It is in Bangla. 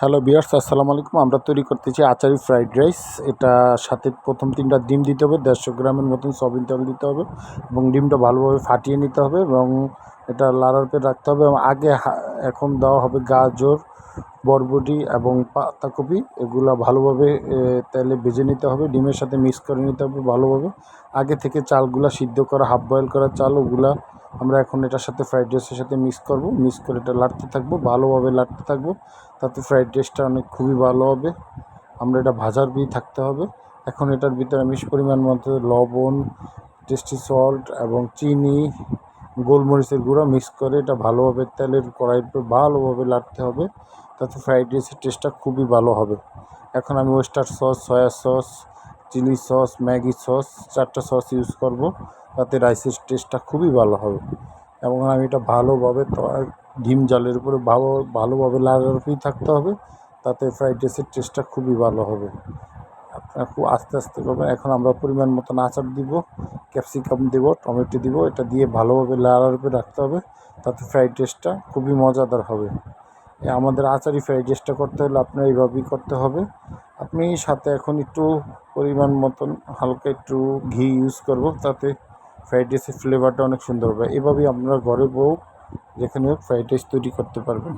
হ্যালো বিয়ার্স আসসালামু আলাইকুম। আমরা তৈরি করতেছি আচারি ফ্রাইড রাইস এটা সাথে প্রথম তিনটা ডিম দিতে হবে, দেড়শো গ্রামের মতন সবিন তেল দিতে হবে এবং ডিমটা ভালোভাবে ফাটিয়ে নিতে হবে এবং এটা লাড়ার পেয়ে রাখতে হবে এবং আগে এখন দেওয়া হবে গাজর বরবটি এবং পাতাকপি, এগুলা ভালোভাবে তেলে ভেজে নিতে হবে, ডিমের সাথে মিক্স করে নিতে হবে ভালোভাবে। আগে থেকে চালগুলা সিদ্ধ করা হাফ বয়েল করা চাল, ওগুলা আমরা এখন এটার সাথে ফ্রাইড রাইসের সাথে মিক্স করব। মিক্স করে এটা লাড়তে থাকব, ভালোভাবে লাড়তে থাকব, তাতে ফ্রাইড রাইসটা অনেক খুবই ভালো হবে। আমরা এটা ভাজার বি থাকতে হবে। এখন এটার ভিতরে মিশ পরিমাণ মতো লবণ টেস্টি সল্ট এবং চিনি, গোলমরিচের গুঁড়া মিক্স করে এটা ভালোভাবে তেলের কড়াইয়ের ভালোভাবে লাড়তে হবে। তাতে ফ্রাইড রাইসের টেস্টটা খুবই ভালো হবে। এখন আমি oyster sauce soya sauce chilli sauce Maggi sauce চারটা সস ইউজ করব, তাতে রাইসের টেস্টটা খুবই ভালো হবে। এবং আমি এটা ভালোভাবে ডিম জালের উপরে ভালো ভালোভাবে লাড়ালাড়ি থাকতে হবে, তাতে ফ্রাইড রাইসের টেস্টটা খুবই ভালো হবে। আপনারা খুব আস্তে আস্তে করবেন। এখন আমরা পরিমাণ মতন আচার দিব ক্যাপসিকাম দিব, টমেটো দিব, এটা দিয়ে ভালোভাবে লাড়ালাড়ি রাখতে হবে, তাতে ফ্রাইড রাইসটা খুবই মজাদার হবে। আমাদের আচারি ফ্রাই রাইসটা করতে হলে আপনার এইভাবেই করতে হবে। আপনি সাথে এখন একটু পরিমাণ মতন হালকা একটু ঘি ইউজ করব, তাতে ফ্রাইড রাইসের ফ্লেভারটা অনেক সুন্দর হবে। এভাবেই আপনারা ঘরে বউ যেখানে হোক ফ্রাইড রাইস তৈরি করতে পারবেন।